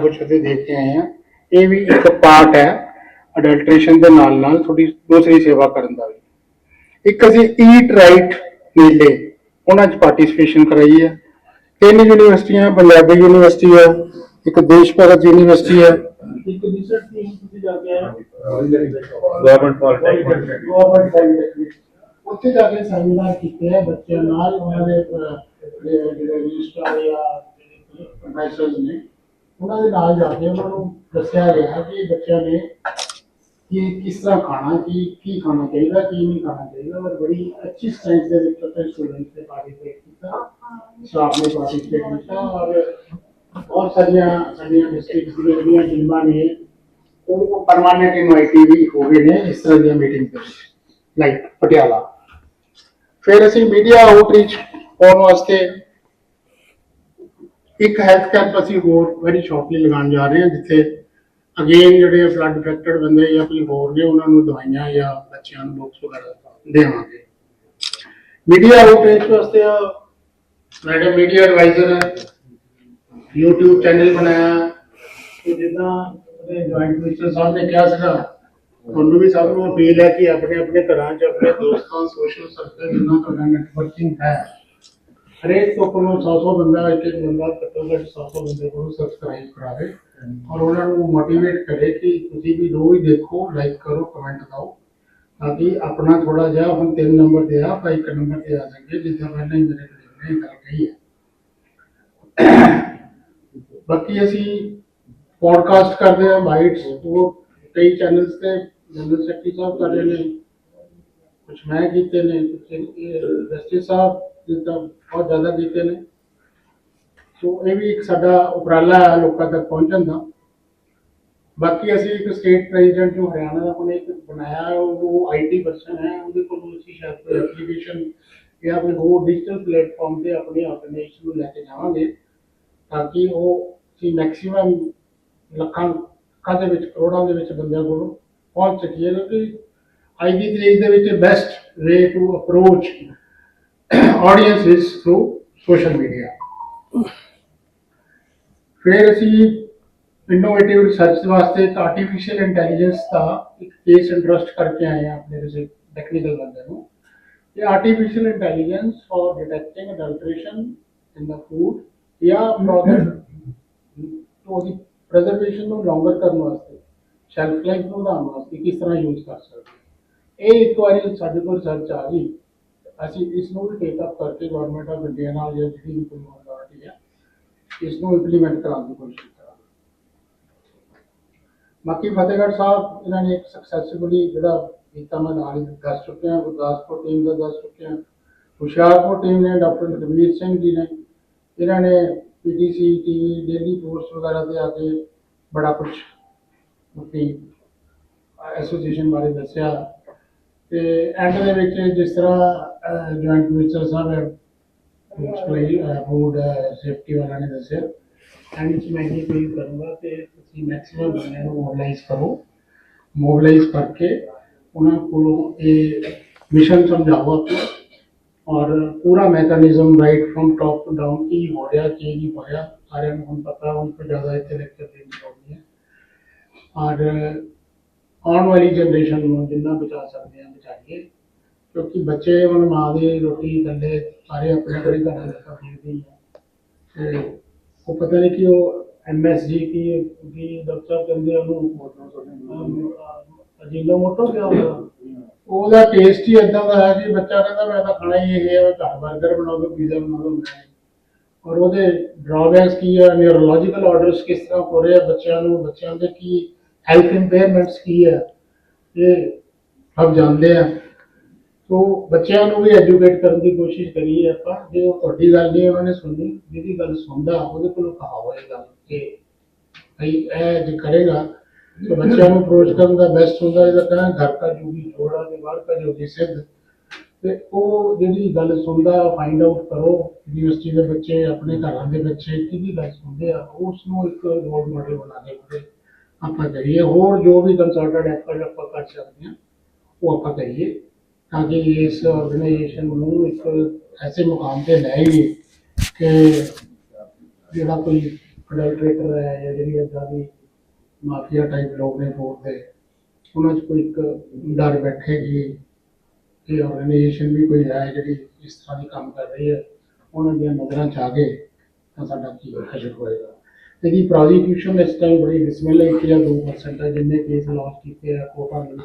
ਕੁਝ ਉਹਦੇ ਦੇਖ ਕੇ ਆਏ ਆ ਇਹ ਵੀ ਇੱਕ ਪਾਰਟ ਹੈ ਅਡਲਟ੍ਰੇਸ਼ਨ ਦੇ ਨਾਲ ਨਾਲ ਥੋੜੀ ਦੂਸਰੀ ਸੇਵਾ ਕਰਨ ਦਾ ਵੀ। ਇੱਕ ਅਸੀਂ ਈਟ ਰਾਈਟ ਮੇਲੇ ਉਹਨਾਂ 'ਚ ਪਾਰਟਿਸਿਪੇਸ਼ਨ ਕਰਾਈ ਹੈ। ਤਿੰਨ ਯੂਨੀਵਰਸਿਟੀਆਂ ਪੰਜਾਬੀ ਯੂਨੀਵਰਸਿਟੀ ਹੈ ਇੱਕ ਦੇਸ਼ ਭਗਤ ਯੂਨੀਵਰਸਿਟੀ ਹੈ। ਇੱਕ ਰਿਸਰਚ ਟੀਮ ਤੁਸੀਂ ਜਾ ਕੇ ਆਏ ਗਵਰਨਮੈਂਟ ਪੋਲੀਟੈਕਨਿਕ ਗਵਰਨਮੈਂਟ ਕਾਲਜ ਉੱਥੇ ਜਾ ਕੇ ਸੈਮੀਨਾਰ ਕੀਤੇ ਆ ਬੱਚਿਆਂ ਨਾਲ ਉਹਨਾਂ ਦੇ ਜਿਹੜੇ ਰਜਿਸਟਰ ਜਾਂ ਪ੍ਰੋਫੈਸਰਸ ਨੇ। ਉਹਨਾਂ ਦੇ ਨਾਲ ਜਾ ਕੇ ਉਹਨਾਂ ਨੂੰ ਦੱਸਿਆ ਗਿਆ ਕਿ ਬੱਚਿਆਂ ਨੇ ਕਿ ਕਿਸ ਤਰ੍ਹਾਂ ਖਾਣਾ, ਕੀ ਕੀ ਖਾਣਾ ਚਾਹੀਦਾ, ਕੀ ਨਹੀਂ ਖਾਣਾ ਚਾਹੀਦਾ, ਔਰ ਬੜੀ ਅੱਛੀ ਸਾਇੰਸ ਦੇ ਵਿੱਚ ਆਪਣੇ ਸਟੂਡੈਂਟਸ ਨੇ ਪਾਰਟਿਸਿਪੇਟ ਕੀਤਾ ਸਟਾਫ ਨੇ ਪਾਰਟਿਸਿਪੇਟ ਕੀਤਾ, ਔਰ ਬਹੁਤ ਸਾਰੀਆਂ ਸਾਡੀਆਂ ਡਿਸਟ੍ਰਿਕਟ ਦੀਆਂ ਜਿਹੜੀਆਂ ਟੀਮਾਂ ਨੇ, ਉਹ ਪਰਮਾਨੈਂਟ ਇਨਵਾਈਟੀ ਵੀ ਹੋ ਗਏ ਨੇ ਇਸ ਤਰ੍ਹਾਂ ਦੀਆਂ ਮੀਟਿੰਗ ਦੇ ਵਿੱਚ ਲਾਈਕ ਪਟਿਆਲਾ। ਫਿਰ ਅਸੀਂ ਮੀਡੀਆ ਆਊਟਰੀਚ ਪਾਉਣ ਵਾਸਤੇ ਇੱਕ ਹੈਲਥ ਕੈਂਪ ਅਸੀਂ ਹੋਰ ਵੈਰੀ ਸ਼ਾਰਟਲੀ ਲਗਾਉਣ ਜਾ ਰਹੇ ਹਾਂ, ਜਿੱਥੇ ਅਗੇਨ ਜਿਹੜੇ ਫਲੱਡ ਅਫੈਕਟਡ ਬੰਦੇ ਜਾਂ ਕੋਈ ਹੋਰ ਨੇ ਉਹਨਾਂ ਨੂੰ ਦਵਾਈਆਂ ਜਾਂ ਬੱਚਿਆਂ ਨੂੰ ਬੁੱਕਸ ਵਗੈਰਾ ਦੇਵਾਂਗੇ। ਮੀਡੀਆ ਆਊਟਰੀਚ ਵਾਸਤੇ ਮੈਡਮ ਮੀਡੀਆ ਐਡਵਾਈਜ਼ਰ ਹੈ, YouTube ਚੈਨਲ ਬਣਾਇਆ। ਤੇ ਜਿੱਦਾਂ ਉਹਦੇ ਜੁਆਇੰਟ ਮਿਨਿਸਟਰ ਸਾਹਿਬ ਨੇ ਕਿਹਾ ਸੀਗਾ, ਤੁਹਾਨੂੰ ਵੀ ਸਭ ਨੂੰ ਅਪੀਲ ਹੈ ਕਿ ਆਪਣੇ ਆਪਣੇ ਘਰਾਂ 'ਚ ਆਪਣੇ ਦੋਸਤਾਂ ਸੋਸ਼ਲ ਸਰਕਲ ਜਿੰਨਾ ਤੁਹਾਡਾ ਨੈਟਵਰਕਿੰਗ ਹੈ ਹਰੇਕ ਤੋਂ ਕੋਲੋਂ 100 ਬੰਦਾ ਇੱਕ ਇੱਕ ਬੰਦਾ ਘੱਟੋ ਘੱਟ 100 ਬੰਦੇ ਕੋਲੋਂ ਸਬਸਕ੍ਰਾਈਬ ਕਰਾਵੇ। ਔਰ ਉਹਨਾਂ ਨੂੰ ਮੋਟੀਵੇਟ ਕਰੇ ਕਿ ਤੁਸੀਂ ਵੀ ਰੋਜ਼ ਦੇਖੋ ਲਾਈਕ ਕਰੋ ਕਮੈਂਟ ਦਿਓ ਤਾਂ ਕਿ ਆਪਣਾ ਥੋੜਾ ਜਿਹਾ ਹੁਣ ਤਿੰਨ ਨੰਬਰ ਤੇ ਆ, ਆਪਾਂ ਇੱਕ ਨੰਬਰ ਤੇ ਆ ਸਕੇ ਜਿੱਦਾਂ ਪਹਿਲਾਂ ਹੀ ਮੇਰੇ ਕੋਲ ਨੇ ਗੱਲ ਕਹੀ ਹੈ। ਬਾਕੀ ਅਸੀਂ ਪੋਡਕਾਸਟ ਕਰਦੇ ਹਾਂ ਬਾਈਟਸ ਉਹ ਕਈ ਚੈਨਲਸ ਤੇ ਜਨਰਲ ਸੈਕਟਰੀ ਸਾਹਿਬ ਕਰ ਰਹੇ ਨੇ ਕੁਝ ਮੈਂ ਕੀਤੇ ਨੇ ਕੁਝ ਰਸਤੇ ਸਾਹਿਬ ਜਿੱਦਾਂ ਬਹੁਤ ਜ਼ਿਆਦਾ ਕੀਤੇ ਨੇ। ਸੋ ਇਹ ਵੀ ਇੱਕ ਸਾਡਾ ਉਪਰਾਲਾ ਹੈ ਲੋਕਾਂ ਤੱਕ ਪਹੁੰਚਣ ਦਾ। ਬਾਕੀ ਅਸੀਂ ਇੱਕ ਸਟੇਟ ਪ੍ਰੈਜ਼ੀਡੈਂਟ ਜੋ ਹਰਿਆਣਾ ਦਾ ਉਹਨੇ ਇੱਕ ਬਣਾਇਆ ਹੈ, ਉਹ ਆਈਟੀ ਪਰਸਨ ਹੈ ਉਹਦੇ ਕੋਲ ਅਸੀਂ ਸ਼ਾਇਦ ਐਪਲੀਕੇਸ਼ਨ ਜਾਂ ਕੋਈ ਹੋਰ ਡਿਜੀਟਲ ਪਲੇਟਫਾਰਮ ਤੇ ਆਪਣੀ ਆਰਗੇਨਾਈਜੇਸ਼ਨ ਨੂੰ ਲੈ ਕੇ ਜਾਵਾਂਗੇ ਤਾਂ ਕਿ ਉਹ ਅਸੀਂ ਮੈਕਸਿਮਮ ਲੱਖਾਂ ਲੱਖਾਂ ਦੇ ਵਿੱਚ ਕਰੋੜਾਂ ਦੇ ਵਿੱਚ ਬੰਦਿਆਂ ਕੋਲ ਪਹੁੰਚ ਸਕੀਏ ਕਿਉਂਕਿ ਅੱਜ ਦੀ ਤਰੀਕ ਦੇ ਵਿੱਚ best way to approach audience is through social ਫਿਰ ਅਸੀਂ ਇਨੋਵੇਟਿਵ ਰਿਸਰਚ ਵਾਸਤੇ ਇੱਕ ਆਰਟੀਫੀਸ਼ੀਅਲ ਇੰਟੈਲੀਜੈਂਸ ਦਾ ਇੱਕ ਕੇਸ ਇੰਟਰਸਟ ਕਰਕੇ ਆਏ ਆ ਆਪਣੇ ਰਿਸਰਚ ਟੈਕਨੀਕਲ ਬੰਦੇ ਨੂੰ। ਇਹ artificial intelligence for detecting adulteration in the food ਜਾਂ ਪ੍ਰੋਡਕਟ ਤੋਂ ਉਹਦੀ ਪ੍ਰੀਜ਼ਰਵੇਸ਼ਨ ਨੂੰ ਲੌਂਗਰ ਕਰਨ ਵਾਸਤੇ ਸ਼ੈਲਫ ਲਾਈਫ ਨੂੰ ਵਧਾਉਣ ਵਾਸਤੇ ਕਿਸ ਤਰ੍ਹਾਂ ਯੂਜ਼ ਕਰ ਸਕਦੇ ਇਹ ਇੱਕ ਵਾਰੀ ਸਾਡੇ ਕੋਲ ਰਿਸਰਚ ਆ ਗਈ। ਅਸੀਂ ਇਸ ਨੂੰ ਵੀ ਟੇਕ ਅਪ ਕਰਕੇ ਗਵਰਨਮੈਂਟ ਆਫ ਇੰਡੀਆ ਨਾਲ ਜਾਂ ਜਿਹੜੀ ਵੀ ਕੋਈ ਅਥਾਰਟੀ ਹੈ ਇਸ ਨੂੰ ਇੰਪਲੀਮੈਂਟ ਕਰਾਉਣ ਦੀ ਕੋਸ਼ਿਸ਼ ਕਰਾਂਗੇ। ਬਾਕੀ ਫਤਿਹਗੜ੍ਹ ਸਾਹਿਬ, ਇਹਨਾਂ ਨੇ ਇੱਕ ਸਕਸੈਸਫੁਲੀ ਜਿਹੜਾ ਕੀਤਾ, ਮੈਂ ਨਾਲ ਦੱਸ ਚੁੱਕਿਆ, ਗੁਰਦਾਸਪੁਰ ਟੀਮ ਦਾ ਦੱਸ ਚੁੱਕਿਆ, ਹੁਸ਼ਿਆਰਪੁਰ ਟੀਮ ਨੇ ਡਾਕਟਰ ਰਵੀਰ ਸਿੰਘ ਜੀ ਨੇ, ਇਹਨਾਂ ਨੇ ਪੀਟੀਸੀ ਟੀਵੀ ਡੇਲੀ ਪੋਸਟ ਵਗੈਰਾ ਤੇ ਆ ਕੇ ਬੜਾ ਕੁਝ ਆਪਣੀ ਐਸੋਸੀਏਸ਼ਨ ਬਾਰੇ ਦੱਸਿਆ। ਤੇ ਐਂਡ ਦੇ ਵਿੱਚ ਜਿਸ ਤਰ੍ਹਾਂ ਜੁਆਇੰਟ ਮਿਨਿਸਟਰ ਸਾਹਿਬ ਹੈ ਮੁਸਕਲੀ ਫੂਡ ਸੇਫਟੀ ਵਾਲਿਆਂ ਨੇ ਦੱਸਿਆ। ਐਂਡ ਵਿੱਚ ਮੈਂ ਇਹ ਅਪੀਲ ਕਰੂੰਗਾ ਕਿ ਤੁਸੀਂ ਮੈਕਸਿਮਮ ਬੰਦਿਆਂ ਨੂੰ ਮੋਬਿਲਾਈਜ਼ ਕਰੋ? ਮੋਬਿਲਾਈਜ਼ ਕਰਕੇ ਉਹਨਾਂ ਕੋਲੋਂ ਇਹ ਮਿਸ਼ਨ ਸਮਝਾਓ ਆਪਣਾ ਔਰ ਪੂਰਾ mechanism right from top to down ਕੀ ਹੋ ਰਿਹਾ, ਕੀ ਨਹੀਂ ਹੋ ਰਿਹਾ, ਸਾਰਿਆਂ ਨੂੰ ਹੁਣ ਪਤਾ, ਹੁਣ ਤੋਂ ਜ਼ਿਆਦਾ ਇੱਥੇ ਲੈਕਚਰ ਦੇਣ ਦੀ ਔਰ ਆਉਣ ਵਾਲੀ ਜਨਰੇਸ਼ਨ ਨੂੰ ਜਿੰਨਾ ਬਚਾ ਸਕਦੇ ਹਾਂ, ਬਚਾਈਏ। ਕਿਉਂਕਿ ਬੱਚੇ ਹੁਣ ਮਾਂ ਦੀ ਰੋਟੀ ਥੱਲੇ ਸਾਰੇ ਆਪਣੇ ਆਪਣੇ ਘਰਾਂ ਦੇ ਕੰਮ ਆ ਤੇ ਉਹ ਪਤਾ ਨਹੀਂ ਕਿ ਉਹ ਐਮਐਸਜੀ ਕੀ ਕੀ ਡਾਕਟਰ ਕਹਿੰਦੇ ਉਹਨੂੰ। ਅਜੀਨੋ ਮੋਟੋ ਕਿਆ ਹੁੰਦਾ ਉਹਦਾ ਟੇਸਟ ਹੀ ਇਦਾਂ ਦਾ ਹੈ ਕਿ ਬੱਚਾ ਕਹਿੰਦਾ ਮੈਂ ਤਾਂ ਖਾਣਾ ਹੀ ਇਹ ਹੈ ਘਰ 버ਗਰ ਬਣਾ ਦੋ ਪੀਜ਼ਾ ਬਣਾ ਦੋ ਮੈਂ ਔਰ ਉਹਦੇ ਡਰਾਬੈਕਸ ਕੀ ਹੈ ਨਿਊਰੋਲੋਜੀਕਲ ਆਰਡਰਸ ਕਿਸ ਤਰ੍ਹਾਂ ਹੋ ਰਹੇ ਆ ਬੱਚਿਆਂ ਨੂੰ ਬੱਚਿਆਂ ਦੇ ਕੀ ਹੈਲਥ ਇੰਪੇਅਰਮੈਂਟਸ ਕੀ ਹੈ ਇਹ ਸਭ ਜਾਣਦੇ ਆ। ਸੋ ਬੱਚਿਆਂ ਨੂੰ ਵੀ ਐਜੂਕੇਟ ਕਰਨ ਦੀ ਕੋਸ਼ਿਸ਼ ਕਰੀਏ ਆਪਾਂ। ਜੇ ਉਹ ਤੁਹਾਡੀ ਗੱਲ ਨਹੀਂ ਉਹਨਾਂ ਨੇ ਸੁਣੀ ਜਿਹਦੀ ਗੱਲ ਸੁਣਦਾ, ਉਹਦੇ ਕੋਲੋਂ ਕਹਾਓ ਇਹ ਗੱਲ ਕਿ ਭਈ ਇਹ ਜੇ ਕਰੇਗਾ तो ਬੱਚਿਆਂ ਨੂੰ ਅਪਰੋਚ ਕਰਨ ਦਾ ਬੈਸਟ ਹੁੰਦਾ, ਇਹਦਾ ਕਹਿੰਦਾ ਘਰ ਦਾ ਜੋਗੀ, ਜੋੜਾ ਤੇ ਬਾਹਰ ਦਾ ਜੋਗੀ ਸਿੱਧ। ਤੇ ਉਹ ਜਿਹੜੀ ਗੱਲ ਸੁਣਦਾ ਫਾਈਂਡ ਆਊਟ ਕਰੋ ਯੂਨੀਵਰਸਿਟੀ ਦੇ ਬੱਚੇ, ਆਪਣੇ ਘਰਾਂ ਦੇ ਬੱਚੇ, ਕਿਹਦੀ ਗੱਲ ਸੁਣਦੇ ਆ ਉਸ ਨੂੰ ਇੱਕ ਰੋਲ ਮਾਡਲ ਬਣਾ ਕੇ ਉਹਦੇ ਆਪਾਂ ਕਰੀਏ ਹੋਰ ਜੋ ਵੀ ਕੰਸਲਟੈਂਟ ਐਫਰਟ ਆਪਾਂ ਕਰ ਸਕਦੇ ਹਾਂ, ਉਹ ਆਪਾਂ ਕਰੀਏ ਤਾਂ ਕਿ ਇਸ ਆਰਗੇਨਾਈਜੇਸ਼ਨ ਨੂੰ ਇੱਕ ਐਸੇ ਮੁਕਾਮ ਤੇ ਲੈ ਆਈਏ ਕਿ ਜਿਹੜਾ ਕੋਈ ਅਡਲਟਰੇਟਰ ਹੈ ਜਾਂ ਜਿਹੜੀ ਏਦਾਂ ਦੀ ਮਾਫੀਆ ਟਾਈਪ ਲੋਕ ਨੇ ਫੂਡ ਦੇ, ਉਹਨਾਂ 'ਚ ਕੋਈ ਇੱਕ ਡਰ ਬੈਠੇਗੀ ਕਿ ਆਰਗੇਨਾਈਜੇਸ਼ਨ ਵੀ ਕੋਈ ਹੈ ਜਿਹੜੀ ਇਸ ਤਰ੍ਹਾਂ ਦੀ ਕੰਮ ਕਰ ਰਹੀ ਹੈ, ਉਹਨਾਂ ਦੀਆਂ ਨਜ਼ਰਾਂ 'ਚ ਆ ਗਏ ਤਾਂ ਸਾਡਾ ਕੀ ਹਸ਼ਰ ਹੋਏਗਾ। ਇਹਦੀ ਪ੍ਰੋਸੀਕਿਊਸ਼ਨ ਇਸ ਟਾਈਮ ਬੜੀ ਡਿਸਮਿਲ ਕੀਤੀ 1 ਜਾਂ 2% ਹੈ, ਜਿੰਨੇ ਕੇਸ ਲਾਂਚ ਕੀਤੇ ਆ ਕੋਰਟਾਂ ਦੇ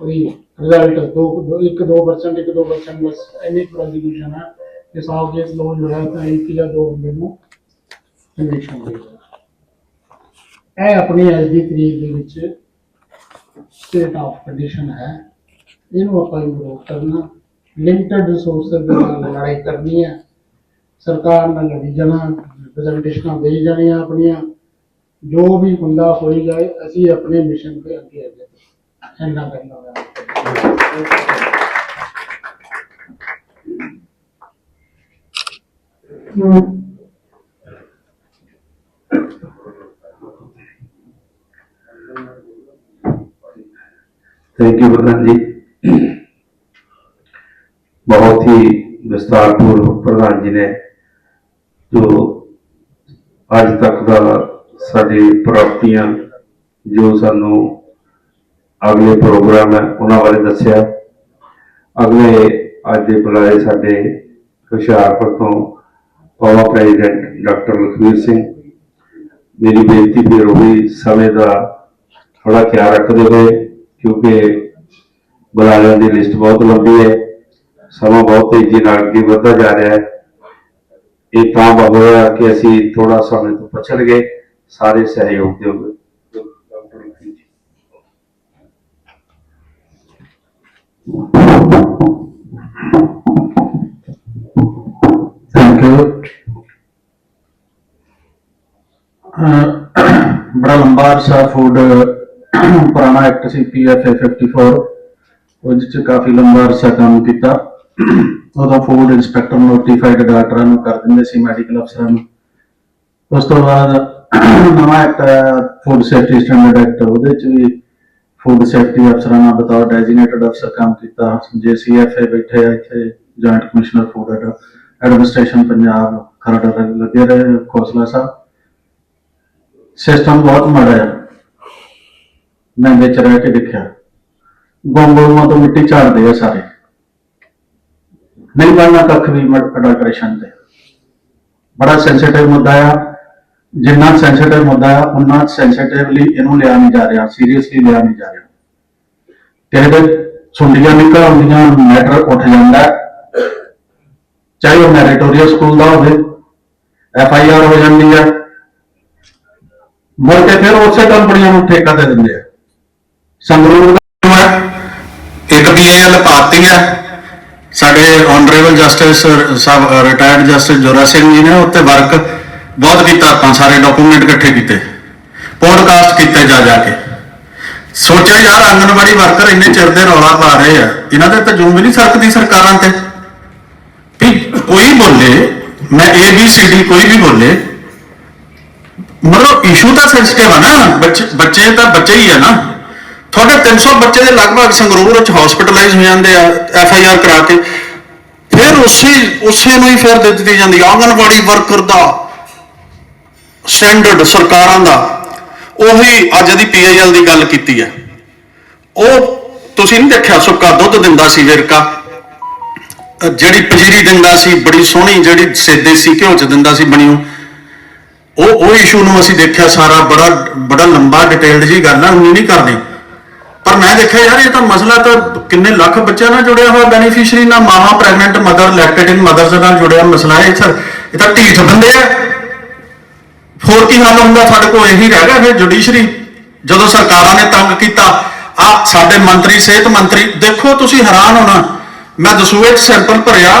ਉਹਦੀ ਰਿਜ਼ਲਟ 2 1 2% 1 2% ਬਸ ਇੰਨੀ ਪ੍ਰੋਸੀਕਿਊਸ਼ਨ ਹੈ। ਕਿ 100 ਕੇਸ ਲਾਂਚ ਹੋਇਆ ਤਾਂ 1 ਜਾਂ 2 ਬੰਦੇ ਨੂੰ ਕਨਵਿਕਸ਼ਨ ਹੋਈ ਇਹ ਆਪਣੀ ਅੱਜ ਦੀ ਤਰੀਕ ਦੇ ਵਿੱਚ ਸਟੇਟ ਆਫ ਕੰਡੀਸ਼ਨ ਹੈ। ਇਹਨੂੰ ਆਪਾਂ ਇੰਪਰੂਵ ਕਰਨਾ। ਲਿਮਟਿਡ ਰਿਸੋਰਸਸ ਦੇ ਨਾਲ ਲੜਾਈ ਕਰਨੀ ਹੈ। ਸਰਕਾਰ ਨਾਲ ਲੜੀ ਜਾਣਾ ਰਿਪਰੈਜ਼ੈਂਟੇਸ਼ਨਾਂ ਦੇਈ ਜਾਣੀਆਂ ਆਪਣੀਆਂ। ਜੋ ਵੀ ਹੁੰਦਾ ਹੋਈ ਜਾਏ, ਅਸੀਂ ਆਪਣੇ ਮਿਸ਼ਨ ਤੇ ਅੱਗੇ ਅੱਗੇ ਇੰਨਾ ਕਰਨਾ ਹੋਇਆ थैंक यू प्रधान जी बहुत ही विस्तार पूर्वक प्रधान जी ने जो ਅੱਜ ਤੱਕ ਦਾ ਸਾਡੀ ਪ੍ਰਾਪਤੀਆਂ ਜੋ ਸਾਨੂੰ ਅਗਲੇ ਪ੍ਰੋਗਰਾਮ ਹੈ, ਉਹਨਾਂ ਬਾਰੇ ਦੱਸਿਆ। ਅਗਲੇ ਅੱਜ ਦੇ ਬੁਲਾਏ ਸਾਡੇ ਹੁਸ਼ਿਆਰਪੁਰ ਤੋਂ ਪਾਵਾ ਪ੍ਰੈਜ਼ੀਡੈਂਟ ਡਾਕਟਰ ਲਖਵੀਰ ਸਿੰਘ। ਮੇਰੀ ਬੇਨਤੀ ਫਿਰ ਉਹੀ ਸਮੇਂ ਦਾ ਥੋੜਾ ਖਿਆਲ ਰੱਖਦੇ ਹੋਏ, ਕਿਉਂਕਿ ਬੁਲਾਰਿਆਂ ਦੀ ਲਿਸਟ ਬਹੁਤ ਲੰਬੀ ਹੈ, ਸਮਾਂ ਬਹੁਤ ਤੇਜ਼ੀ ਨਾਲ ਅੱਗੇ ਵਧਦਾ ਜਾ ਰਿਹਾ ਹੈ। ਇਹ ਤਾਂ ਹੋਇਆ ਕਿ ਅਸੀਂ ਥੋੜਾ ਸਮੇਂ ਤੋਂ ਪਛੜ ਗਏ, ਸਾਰੇ ਸਹਿਯੋਗ ਦਿਓਗੇ। ਡਾਕਟਰ ਲਖਵੀਰ ਜੀ ਥੈਂਕ ਯੂ ਬੜਾ ਲੰਬਾ ਅਰਸਾ ਫੂਡ ਪੁਰਾਣਾ ਐਕਟ ਸੀ ਪੀਐਫਏ 54 ਉਹਦੇ ਚ ਕਾਫੀ ਲੰਬਾ ਅਰਸਾ ਕੰਮ ਕੀਤਾ। ਉਦੋਂ ਫੂਡ ਇੰਸਪੈਕਟਰ ਨੋਟੀਫਾਈਡ ਡਾਕਟਰਾਂ ਨੂੰ ਕਰ ਦਿੰਦੇ ਸੀ ਮੈਡੀਕਲ ਅਫਸਰਾਂ ਨੂੰ। ਉਸ ਤੋਂ ਬਾਅਦ ਨਵਾਂ ਐਕਟ ਆਇਆ ਫੂਡ ਸੇਫਟੀ ਸਟੈਂਡਰਡ ਐਕਟ ਉਹਦੇ ਚ ਵੀ ਫੂਡ ਸੇਫਟੀ ਅਫਸਰਾਂ ਨਾਲ ਬਤੌਰ ਡੈਜ਼ਿਗਨੇਟਡ ਅਫਸਰ ਕੰਮ ਕੀਤਾ। ਜੇ ਬੈਠੇ ਆ, ਇੱਥੇ joint commissioner food administration Punjab, Kharar ਲੱਗੇ ਰਹੇ ਖੋਸਲਾ ਸਾਹਿਬ। ਸਿਸਟਮ ਬਹੁਤ ਮਾੜਾ ਹੈ ਮੈਂ ਵਿੱਚ ਰਹਿ ਕੇ ਦੇਖਿਆ। ਗੋਂਗਲੂਆਂ ਤੋਂ ਮਿੱਟੀ ਝਾੜਦੇ ਆ ਸਾਰੇ। ਨਹੀਂ ਬਣਨਾ ਕੱਖ ਵੀ ਅਡਲਟ੍ਰੇਸ਼ਨ ਤੇ। ਬੜਾ ਸੈਂਸਿਟਿਵ ਮੁੱਦਾ ਆ। ਜਿੰਨਾ ਸੈਂਸਿਟਿਵ ਮੁੱਦਾ ਆ ਉਨਾ ਸੈਂਸਿਟਿਵਲੀ ਇਹਨੂੰ ਲਿਆ ਨਹੀਂ ਜਾ ਰਿਹਾ ਸੀਰੀਅਸਲੀ ਲਿਆ ਨਹੀਂ ਜਾ ਰਿਹਾ। ਕਿਸੇ ਦੇ ਸੁੰਡੀਆਂ ਨਿਕਲ ਆਉਂਦੀਆਂ ਮੈਟਰ ਉੱਠ ਜਾਂਦਾ ਚਾਹੇ ਉਹ ਮੈਰੀਟੋਰੀਅਸ ਸਕੂਲ ਦਾ ਹੋਵੇ ਐਫ ਆਈ ਆਰ ਹੋ ਜਾਂਦੀ ਹੈ। ਮੁੜ ਕੇ ਫਿਰ ਉਸੇ ਕੰਪਨੀਆਂ ਨੂੰ ਠੇਕਾ ਦੇ ਦਿੰਦੇ ਆ। ਸੰਗਰੂਰ ਦਾ ਹੈ, ਇੱਕ ਪੀਏਐਲ ਪਾਤੀ ਹੈ। ਸਾਡੇ ਆਨਰੇਬਲ ਜਸਟਿਸ ਸਾਹਿਬ ਰਿਟਾਇਰਡ ਜਸਟਿਸ ਜੋਰਾ ਸਿੰਘ ਜੀ ਨੇ ਉੱਤੇ ਵਰਕ ਬਹੁਤ ਕੀਤਾ ਆਪਾਂ, ਸਾਰੇ ਡਾਕੂਮੈਂਟ ਇਕੱਠੇ ਕੀਤੇ। ਪੋਡਕਾਸਟ ਕੀਤੇ ਜਾ ਜਾ ਕੇ। ਸੋਚਿਆ ਯਾਰ ਆਂਗਨਵਾੜੀ ਵਰਕਰ ਇੰਨੇ ਚਿਰ ਦੇ ਰੌਲਾ ਪਾ ਰਹੇ ਆ, ਇਹਨਾਂ ਦੇ ਤਾਂ ਜੂਮ ਵੀ ਨਹੀਂ ਸਰਕਦੀ ਸਰਕਾਰਾਂ ਤੇ। ਵੀ ਕੋਈ ਬੋਲੇ, ਮੈਂ ਏ ਬੀ ਸੀ ਡੀ ਕੋਈ ਵੀ ਬੋਲੇ, ਮਤਲਬ ਇਸ਼ੂ ਤਾਂ ਸੈਂਸਿਟਿਵ ਆ ਨਾ, ਬੱਚੇ ਬੱਚੇ ਤਾਂ ਬੱਚੇ ਹੀ ਆ ਨਾ। ਤੁਹਾਡੇ 300 ਬੱਚੇ ਦੇ ਲਗਭਗ ਸੰਗਰੂਰ ਵਿੱਚ ਹਸਪੀਟਲਾਈਜ਼ ਹੋ ਜਾਂਦੇ ਆ ਐਫ ਆਈ ਆਰ ਕਰਾ ਕੇ। ਫਿਰ ਉਸੇ ਉਸੇ ਨੂੰ ਹੀ ਫਿਰ ਦੇ ਦਿੱਤੀ ਜਾਂਦੀ ਆ ਆਂਗਨਵਾੜੀ ਵਰਕਰ ਦਾ। ਸਟੈਂਡਰਡ ਸਰਕਾਰਾਂ ਦਾ, ਉਹੀ ਅੱਜ ਦੀ ਪੀਆਈਐਲ ਦੀ ਗੱਲ ਕੀਤੀ ਹੈ। ਉਹ ਤੁਸੀਂ ਨਹੀਂ ਦੇਖਿਆ ਸੁੱਕਾ ਦੁੱਧ ਦਿੰਦਾ ਸੀ ਵਿਰਕਾ? ਜਿਹੜੀ ਪੰਜੀਰੀ ਦਿੰਦਾ ਸੀ, ਬੜੀ ਸੋਹਣੀ ਜਿਹੜੀ ਸੇਦੇ ਸੀ, ਘਿਓ ਚ ਦਿੰਦਾ ਸੀ ਬਣੀਓ। ਉਹ ਉਹ ਇਸ਼ੂ ਨੂੰ ਅਸੀਂ ਦੇਖਿਆ ਸਾਰਾ, ਬੜਾ ਬੜਾ ਲੰਬਾ ਡਿਟੇਲਡ ਜੀ ਗੱਲ ਆ, ਉਨੀ ਨਹੀਂ ਕਰਨੀ। ਪਰ ਮੈਂ ਦੇਖਿਆ ਯਾਰ, ਇਹ ਤਾਂ ਮਸਲਾ ਤਾਂ ਕਿੰਨੇ ਲੱਖ ਬੱਚਿਆਂ ਨਾਲ ਜੁੜਿਆ ਹੋਇਆ ਬੈਨੀਫੀਸ਼ੀਅਰੀ ਨਾਲ, ਮਾਵਾਂ ਪ੍ਰੈਗਨੈਂਟ ਮਦਰ ਲੈਕਟੇਟਿੰਗ ਮਦਰਸ ਨਾਲ ਜੁੜਿਆ ਮਸਲਾ, ਇਹ ਸਰ ਇਹ ਤਾਂ ਢੀਠ ਬੰਦੇ ਆ। ਹੋਰ ਕੀ ਹੱਲ ਹੁੰਦਾ? ਸਾਡੇ ਕੋਲ ਇਹੀ ਰਹਿ ਗਿਆ ਫਿਰ ਜੁਡੀਸ਼ਰੀ ਜਦੋਂ ਸਰਕਾਰਾਂ ਨੇ ਤੰਗ ਕੀਤਾ, ਆ ਸਾਡੇ ਮੰਤਰੀ, ਸਿਹਤ ਮੰਤਰੀ, ਦੇਖੋ ਤੁਸੀਂ ਹੈਰਾਨ ਹੋਣਾ। ਮੈਂ ਦਸੂਏ ਚ ਸੈਂਪਲ ਭਰਿਆ,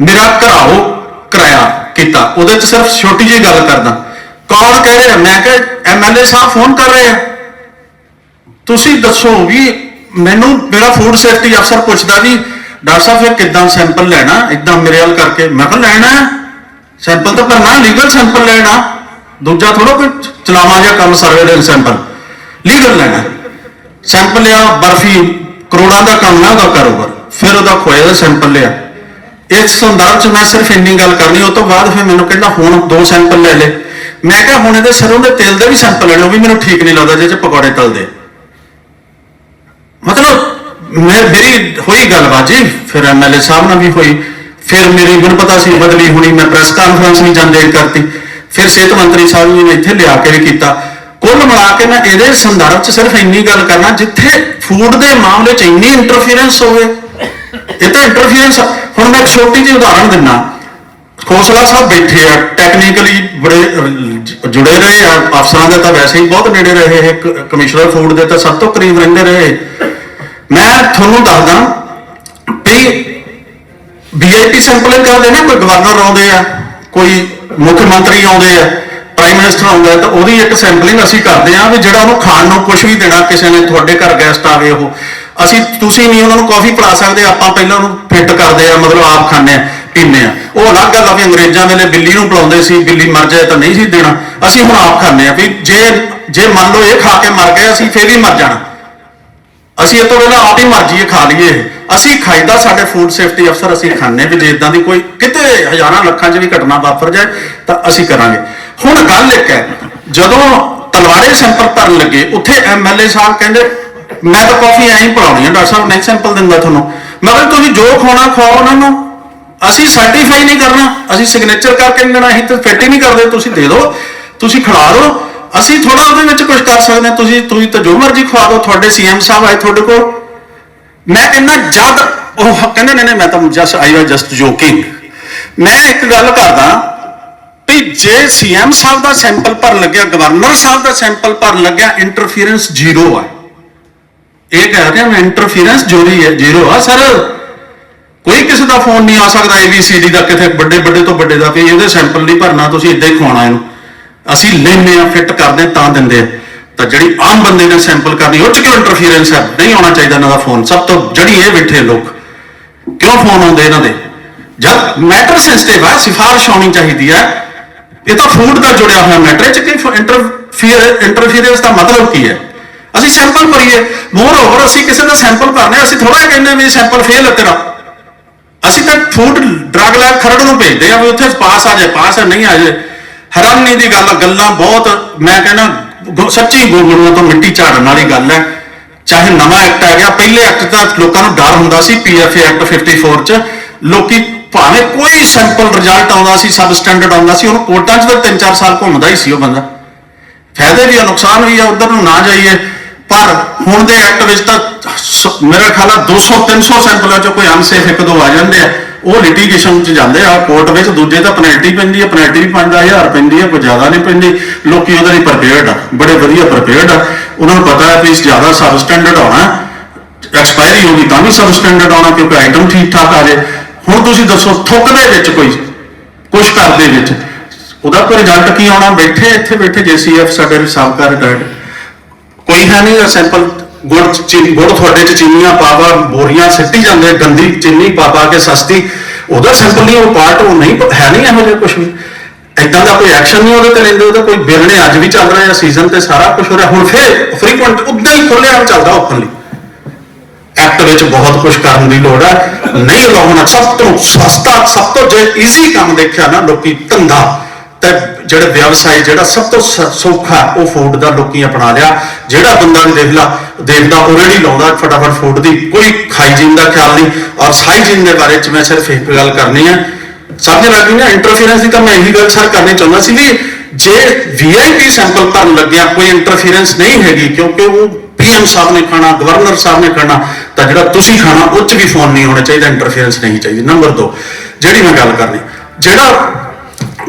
ਮੇਰਾ ਕਰਾਓ ਕਰਾਇਆ ਕੀਤਾ। ਉਹਦੇ ਚ ਸਿਰਫ ਛੋਟੀ ਜਿਹੀ ਗੱਲ ਕਰਦਾ। ਕੌਣ ਕਹਿ ਰਿਹਾ? ਮੈਂ ਕਿਹਾ ਐਮਐਲਏ ਸਾਹਿਬ ਫੋਨ ਕਰ ਰਹੇ ਆ। ਤੁਸੀਂ ਦੱਸੋ ਵੀ ਮੈਨੂੰ, ਮੇਰਾ ਫੂਡ ਸੇਫਟੀ ਅਫਸਰ ਪੁੱਛਦਾ ਵੀ, ਡਾਕਟਰ ਸਾਹਿਬ, ਫਿਰ ਕਿੱਦਾਂ ਸੈਂਪਲ ਲੈਣਾ? ਇਦਾਂ ਮੇਰੇ ਵੱਲ ਕਰਕੇ? ਮੈਂ ਕਿਹਾ, ਲੈਣਾ ਸੈਂਪਲ ਤਾਂ ਭਰਨਾ ਲੀਗਲ ਸੈਂਪਲ ਲੈਣਾ। ਦੂਜਾ ਥੋੜਾ ਕੋਈ ਚਲਾਵਾ ਜਿਹਾ ਕੰਮ ਸਰਵੇਲੈਂਸ ਸੈਂਪਲ। ਲੀਗਲ ਲੈਣਾ। ਸੈਂਪਲ ਲਿਆ, ਬਰਫੀ, ਕਰੋੜਾਂ ਦਾ ਕੰਮ ਹੈ ਉਹਦਾ ਕਾਰੋਬਾਰ ਫਿਰ ਉਹਦਾ ਖੋਏ ਦਾ ਸੈਂਪਲ ਲਿਆ। ਇਸ ਸੰਦਰਭ 'ਚ ਮੈਂ ਸਿਰਫ ਇੰਨੀ ਗੱਲ ਕਰਨੀ, ਉਹ ਤੋਂ ਬਾਅਦ ਫਿਰ ਮੈਨੂੰ ਕਹਿੰਦਾ, ਹੁਣ ਦੋ ਸੈਂਪਲ ਲੈ ਲੈ। ਮੈਂ ਕਿਹਾ, ਹੁਣ ਇਹਦੇ ਸਰੋਂ ਦੇ ਤੇਲ ਦੇ ਵੀ ਸੈਂਪਲ ਲੈਣੇ, ਉਹ ਵੀ ਮੈਨੂੰ ਠੀਕ ਨਹੀਂ ਲੱਗਦਾ ਜੇ ਚ ਪਕੌੜੇ ਤਲਦੇ। ਮਤਲਬ, ਮੈਂ, ਮੇਰੀ ਹੋਈ ਗੱਲਬਾਤ ਜੀ ਫਿਰ ਐਮਐਲਏ ਸਾਹਿਬ ਨਾਲ ਵੀ ਹੋਈ। ਫਿਰ ਮੇਰੀ, ਮੈਨੂੰ ਪਤਾ ਸੀ, ਬਦਲੀ ਹੋਣੀ, ਮੈਂ ਪ੍ਰੈਸ ਕਾਨਫਰੰਸ ਨਹੀਂ ਜਾਂਦੇ ਕਰਤੀ। ਫਿਰ ਸਿਹਤ ਮੰਤਰੀ ਸਾਹਿਬ ਜੀ ਨੇ ਇੱਥੇ ਲਿਆ ਕੇ ਵੀ ਕੀਤਾ। ਕੁੱਲ ਮਿਲਾ ਕੇ ਮੈਂ ਇਹਦੇ ਸੰਦਰਭ 'ਚ ਸਿਰਫ ਇੰਨੀ ਗੱਲ ਕਰਨਾ, ਜਿੱਥੇ ਫੂਡ ਦੇ ਮਾਮਲੇ 'ਚ ਇੰਨੀ ਇੰਟਰਫੀਰੈਂਸ ਹੋਵੇ। ਇਹ ਤਾਂ ਇੰਟਰਫੀਰੈਂਸ ਹੁਣ ਮੈਂ ਇੱਕ ਛੋਟੀ ਜਿਹੀ ਉਦਾਹਰਣ ਦਿੰਨਾ। ਖੋਸਲਾ ਸਾਹਿਬ ਬੈਠੇ ਆ ਟੈਕਨੀਕਲੀ ਬੜੇ ਜੁੜੇ ਰਹੇ ਆ। ਅਫਸਰਾਂ ਦੇ ਤਾਂ ਵੈਸੇ ਹੀ ਬਹੁਤ ਨੇੜੇ ਰਹੇ ਇਹ। ਕ- ਕਮਿਸ਼ਨਰ ਫੂਡ ਦੇ ਤਾਂ ਸਭ ਤੋਂ ਕਰੀਬ ਰਹਿੰਦੇ ਰਹੇ। ਮੈਂ ਤੁਹਾਨੂੰ ਦੱਸਦਾ ਵੀ ਵੀਆਈਪੀ ਸੈਂਪਲਿੰਗ ਕਰਦੇ ਨੇ, ਕੋਈ ਗਵਰਨਰ ਆਉਂਦੇ ਆ। ਕੋਈ ਮੁੱਖ ਮੰਤਰੀ ਆਉਂਦੇ ਆ ਪ੍ਰਾਈਮ ਮਿਨਿਸਟਰ ਆਉਂਦਾ ਤਾਂ ਉਹਦੀ ਇੱਕ ਸੈਂਪਲਿੰਗ ਅਸੀਂ ਕਰਦੇ ਆ ਵੀ ਜਿਹੜਾ ਉਹਨੂੰ ਖਾਣ ਨੂੰ ਕੁਝ ਵੀ ਦੇਣਾ ਕਿਸੇ ਨੇ ਤੁਹਾਡੇ ਘਰ ਗੈਸਟ ਆਵੇ ਉਹ। ਅਸੀਂ, ਤੁਸੀਂ ਨਹੀਂ ਉਹਨਾਂ ਨੂੰ ਕਾਫੀ ਪਿਲਾ ਸਕਦੇ, ਆਪਾਂ ਪਹਿਲਾਂ ਉਹਨੂੰ ਫਿੱਟ ਕਰਦੇ ਆ ਮਤਲਬ ਆਪ ਖਾਂਦੇ ਆ ਪੀਂਦੇ ਆ ਉਹ ਅਲੱਗ ਗੱਲ ਆ ਵੀ ਅੰਗਰੇਜ਼ਾਂ ਵੇਲੇ ਬਿੱਲੀ ਨੂੰ ਪਿਲਾਉਂਦੇ ਸੀ, ਬਿੱਲੀ ਮਰ ਜਾਏ ਤਾਂ ਨਹੀਂ ਸੀ ਦੇਣਾ। ਅਸੀਂ ਹੁਣ ਆਪ ਖਾਂਦੇ ਆ ਵੀ ਜੇ ਜੇ ਮੰਨ ਲਓ ਇਹ ਖਾ ਕੇ ਮਰ ਗਏ, ਅਸੀਂ ਫੇਰ ਵੀ ਮਰ ਜਾਣਾ। ਅਸੀਂ ਇਹ ਤੋਂ ਪਹਿਲਾਂ ਆਪ ਹੀ ਮਰਜ਼ੀ ਇਹ ਖਾ ਲਈਏ। ਇਹ। ਅਸੀਂ ਖਾਈਦਾ ਸਾਡੇ ਫੂਡ ਸੇਫਟੀ ਅਫਸਰ ਅਸੀਂ ਖਾਣੇ ਵੀ ਜੇ ਇਦਾਂ ਦੀ ਕੋਈ ਕਿਤੇ ਹਜ਼ਾਰਾਂ ਲੱਖਾਂ 'ਚ ਵੀ ਘਟਨਾ ਵਾਪਰ ਜਾਏ ਤਾਂ ਅਸੀਂ ਕਰਾਂਗੇ। ਹੁਣ ਗੱਲ ਇੱਕ ਹੈ, ਜਦੋਂ ਤਲਵਾੜੇ ਸੈਂਪਲ ਭਰਨ ਲੱਗੇ, ਉੱਥੇ ਐਮਐਲਏ ਸਾਹਿਬ ਕਹਿੰਦੇ, ਮੈਂ ਤਾਂ ਕਾਫੀ ਐਂ ਹੀ ਪੜਾਉਣੀ ਹੈ ਡਾਕਟਰ ਸਾਹਿਬ ਨੈਕਸਟ ਸੈਂਪਲ ਦਿੰਦਾ ਤੁਹਾਨੂੰ। ਮੈਂ ਕਿਹਾ, ਤੁਸੀਂ ਜੋ ਖਾਣਾ ਖਾਓ ਉਹਨਾਂ ਨੂੰ। ਅਸੀਂ ਸਰਟੀਫਾਈ ਨਹੀਂ ਕਰਨਾ, ਅਸੀਂ ਸਿਗਨੇਚਰ ਕਰਕੇ ਨਹੀਂ ਦੇਣਾ, ਅਸੀਂ ਤਾਂ ਫਿੱਟ ਹੀ ਨਹੀਂ ਕਰਦੇ, ਤੁਸੀਂ ਦੇ ਦਿਓ ਤੁਸੀਂ ਖਿਲਾ ਦਿਓ। ਅਸੀਂ ਥੋੜਾ ਉਹਦੇ ਵਿੱਚ ਕੁਝ ਕਰ ਸਕਦੇ ਹਾਂ, ਤੁਸੀਂ ਤੁਸੀਂ ਤਾਂ ਜੋ ਮਰਜ਼ੀ ਖਵਾ ਦਿਓ, ਤੁਹਾਡੇ ਸੀਐਮ ਸਾਹਿਬ ਆਏ ਤੁਹਾਡੇ ਕੋਲ। ਮੈਂ ਕਹਿੰਦਾ ਜਦ ਉਹ ਕਹਿੰਦੇ ਨੇ ਮੈਂ ਤਾਂ just I was just joking ਮੈਂ ਇੱਕ ਗੱਲ ਕਰਦਾ ਵੀ ਜੇ ਸੀਐਮ ਸਾਹਿਬ ਦਾ ਸੈਂਪਲ ਭਰਨ ਲੱਗਿਆ ਗਵਰਨਰ ਸਾਹਿਬ ਦਾ ਸੈਂਪਲ ਭਰਨ ਲੱਗਿਆ ਇੰਟਰਫੀਰੈਂਸ ਜ਼ੀਰੋ ਆ। ਇਹ ਕਹਿ ਰਿਹਾ ਮੈਂ ਇੰਟਰਫੀਰੈਂਸ ਜੋਰੀ ਹੈ ਜ਼ੀਰੋ ਆ ਸਰ ਕੋਈ ਕਿਸੇ ਦਾ ਫੋਨ ਨਹੀਂ ਆ ਸਕਦਾ ABCD ਦਾ ਕਿਤੇ ਵੱਡੇ ਵੱਡੇ ਤੋਂ ਵੱਡੇ ਦਾ, ਵੀ ਇਹਦੇ ਸੈਂਪਲ ਨਹੀਂ ਭਰਨਾ, ਤੁਸੀਂ ਇਦਾਂ ਹੀ ਖਵਾਉਣਾ ਇਹਨੂੰ। ਅਸੀਂ ਲੈਨੇ ਆ ਫਿੱਟ ਕਰਦੇ ਤਾਂ ਦਿੰਦੇ ਆ ਤਾਂ ਜਿਹੜੀ ਆਮ ਬੰਦੇ ਨੇ ਸੈਂਪਲ ਕਰਨੀ, ਉਹ ਚ ਕਿਉਂ ਇੰਟਰਫੀਰੈਂਸ ਹੈ? ਨਹੀਂ ਆਉਣਾ ਚਾਹੀਦਾ ਇਹਨਾਂ ਦਾ ਫੋਨ ਸਭ ਤੋਂ ਜੜੀ ਇਹ ਬੈਠੇ ਲੋਕ। ਕਿਉਂ ਫੋਨ ਆਉਂਦੇ ਇਹਨਾਂ ਦੇ? ਜਦ ਮੈਟਰ ਸੈਂਸਿਟਿਵ ਹੈ, ਸਿਫਾਰਿਸ਼ ਹੋਣੀ ਚਾਹੀਦੀ ਹੈ। ਇਹ ਤਾਂ ਫੂਡ ਦਾ ਜੁੜਿਆ ਹੋਇਆ ਮੈਟਰ ਹੈ। ਚ ਕਿ ਇੰਟਰਫੀਅਰ ਇੰਟਰਫੀਰੈਂਸ ਦਾ ਮਤਲਬ ਕੀ ਹੈ? ਅਸੀਂ ਸੈਂਪਲ ਭਰੀਏ। ਮੋਰ ਓਵਰ ਅਸੀਂ ਕਿਸੇ ਦਾ ਸੈਂਪਲ ਭਰਨੇ ਅਸੀਂ ਥੋੜਾ ਕਹਿੰਦੇ ਵੀ ਸੈਂਪਲ ਫੇਲ ਹੈ ਤੇਰਾ। ਅਸੀਂ ਤਾਂ ਫੂਡ ਡਰਗ ਲੈਬ ਖਰੜ ਨੂੰ ਭੇਜਦੇ ਆ ਵੀ ਉੱਥੇ ਪਾਸ ਆ ਜਾਏ ਪਾਸ ਹੈ ਨਹੀਂ ਆ ਜਾਏ ਹੈਰਾਨੀ ਦੀ ਗੱਲ ਗੱਲਾਂ ਬਹੁਤ, ਮੈਂ ਕਹਿੰਦਾ ਗੁ- ਸੱਚੀ ਗੋਗੜੂਆਂ ਤੋਂ ਮਿੱਟੀ ਝਾੜਨ ਵਾਲੀ ਗੱਲ ਹੈ। ਚਾਹੇ ਨਵਾਂ ਐਕਟ ਆ ਗਿਆ, ਪਹਿਲੇ ਐਕਟ ਤਾਂ ਲੋਕਾਂ ਨੂੰ ਡਰ ਹੁੰਦਾ ਸੀ ਪੀਐਫਏ ਐਕਟ 54 ਚ। ਲੋਕੀ ਭਾਵੇਂ ਕੋਈ ਸੈਂਪਲ ਰਿਜ਼ਲਟ ਆਉਂਦਾ ਸੀ ਸਬ ਸਟੈਂਡਰਡ ਆਉਂਦਾ ਸੀ, ਉਹਨੂੰ ਕੋਰਟਾਂ 'ਚ ਤਾਂ 3-4 ਸਾਲ ਘੁੰਮਦਾ ਹੀ ਸੀ ਉਹ ਬੰਦਾ। ਫਾਇਦੇ ਵੀ ਆ, ਨੁਕਸਾਨ ਵੀ ਆ, ਉਧਰ ਨੂੰ ਨਾ ਜਾਈਏ। ਪਰ ਹੁਣ ਦੇ ਐਕਟ ਵਿੱਚ ਤਾਂ ਸ- ਮੇਰਾ ਖਿਆਲ ਆ 200 300 ਸੈਂਪਲਾਂ ਚੋਂ ਕੋਈ ਅਨਸੇਫ ਇੱਕ ਦੋ ਆ ਜਾਂਦੇ ਆ। ਉਹ ਲਿਟੀਗੇਸ਼ਨ 'ਚ ਜਾਂਦੇ ਆ ਕੋਰਟ ਵਿੱਚ ਦੂਜੇ ਤਾਂ ਪੈਨਲਟੀ ਪੈਂਦੀ ਆ ਪੈਨਲਟੀ ਵੀ 5000 ਪੈਂਦੀ ਆ, ਕੋਈ ਜ਼ਿਆਦਾ ਨਹੀਂ ਪੈਂਦੀ। ਲੋਕੀ ਉਹਦੇ ਲਈ ਪ੍ਰਪੇਅਰਡ ਆ, ਬੜੇ ਵਧੀਆ ਪ੍ਰਪੇਅਰਡ ਆ। ਉਹਨਾਂ ਨੂੰ ਪਤਾ ਹੈ ਕਿ ਇਸ ਜ਼ਿਆਦਾ ਸਬ ਸਟੈਂਡਰਡ ਆਉਣਾ ਐਕਸਪਾਇਰੀ ਹੋ ਗਈ ਤਾਂ ਵੀ ਸਬ ਸਟੈਂਡਰਡ ਆਉਣਾ, ਕਿਉਂਕਿ ਆਈਟਮ ਠੀਕ ਠਾਕ ਆ ਜੇ। ਹੁਣ ਤੁਸੀਂ ਦੱਸੋ, ਥੁੱਕ ਦੇ ਵਿੱਚ ਕੋਈ, ਕੁਛ ਕਰਦੇ ਵਿੱਚ। ਉਹਦਾ ਕੋਈ ਰਿਜ਼ਲਟ ਕੀ ਆਉਣਾ? ਬੈਠੇ ਇੱਥੇ ਬੈਠੇ ਜੀਸੀਐਫ ਸਾਡੇ ਸਾਬਕਾ ਰਿਟਾਇਰਡ। ਕੋਈ ਹੈ ਨਹੀਂ ਸੈਂਪਲ ਗੁੜ ਚੀਨੀ, ਗੁੜ ਤੁਹਾਡੇ ਚ ਚੀਨੀਆਂ ਪਾ ਬੋਰੀਆਂ ਸਿੱਟੀ ਜਾਂਦੇ, ਗੰਦੀ ਚੀਨੀ ਪਾ ਕੇ ਸਸਤੀ। ਉਹਦਾ ਸੈਂਪਲ ਨਹੀਂ, ਉਹ ਪਾਰਟ ਉਹ ਨਹੀਂ, ਹੈ ਨਹੀਂ ਇਹੋ ਜਿਹਾ ਕੁਝ ਵੀ। ਇਦਾਂ ਦਾ ਕੋਈ ਐਕਸ਼ਨ ਨਹੀਂ ਉਹਦੇ ਤੇ ਲੈਂਦੇ, ਉਹਦਾ ਕੋਈ ਬਿੱਲ ਨੇ ਅੱਜ ਵੀ ਚੱਲ ਰਿਹਾ ਸੀਜ਼ਨ ਤੇ ਸਾਰਾ ਕੁਝ ਹੋ ਰਿਹਾ। ਹੁਣ ਫੇਰ ਫ੍ਰੀਕੁਐਂਟ ਉਦਾਂ ਹੀ ਖੁੱਲਿਆ ਚੱਲਦਾ ਓਪਨਲੀ ਐਕਟ ਵਿੱਚ ਬਹੁਤ ਕੁਝ ਕਰਨ ਦੀ ਲੋੜ ਹੈ ਨਹੀਂ ਲਾਉਣਾ, ਸਭ ਤੋਂ ਸਸਤਾ, ਸਭ ਤੋਂ ਜੇ ਈਜ਼ੀ ਕੰਮ ਦੇਖਿਆ ਨਾ, ਲੋਕੀ ਧੰਦਾ ਜਿਹੜੇ ਵਿਵਸਾਈ ਜਿਹੜਾ ਸਭ ਤੋਂ ਸੌਖਾ ਉਹ ਫੂਡ ਦਾ ਲੋਕੀ ਅਪਣਾ ਲਿਆ। ਜਿਹੜਾ ਬੰਦਾ ਵੀ ਦੇਖ ਲਾ, ਦੇਖਦਾ ਉਹ ਲਾਉਂਦਾ, ਫਟਾਫਟ ਫੂਡ ਦੀ ਕੋਈ ਹਾਈਜੀਨ ਦਾ ਖਿਆਲ ਨਹੀਂ। ਔਰ ਹਾਈਜੀਨ ਦੇ ਬਾਰੇ ਚ ਮੈਂ ਸਿਰਫ ਇੱਕ ਗੱਲ ਕਰਨੀ ਹੈ। ਸਮਝ ਲੱਗ ਨਾ ਇੰਟਰਫੀਰੈਂਸ ਦੀ ਤਾਂ ਮੈਂ ਇਹੀ ਗੱਲ ਸਰ ਕਰਨੀ ਚਾਹੁੰਦਾ ਸੀ ਵੀ ਜੇ ਵੀਆਈਪੀ ਸੈਂਪਲ ਭਰਨ ਲੱਗਿਆ, ਕੋਈ ਇੰਟਰਫੀਰੈਂਸ ਨਹੀਂ ਹੈਗੀ, ਕਿਉਂਕਿ ਉਹ ਪੀਐਮ ਸਾਹਿਬ ਨੇ ਖਾਣਾ ਗਵਰਨਰ ਸਾਹਿਬ ਨੇ ਖਾਣਾ, ਤਾਂ ਜਿਹੜਾ ਤੁਸੀਂ ਖਾਣਾ, ਉਹ 'ਚ ਵੀ ਫੋਨ ਨਹੀਂ ਹੋਣਾ ਚਾਹੀਦਾ ਇੰਟਰਫੀਰੈਂਸ ਨਹੀਂ ਚਾਹੀਦੀ। ਨੰਬਰ 2 ਜਿਹੜੀ ਮੈਂ ਗੱਲ ਕਰਨੀ, ਜਿਹੜਾ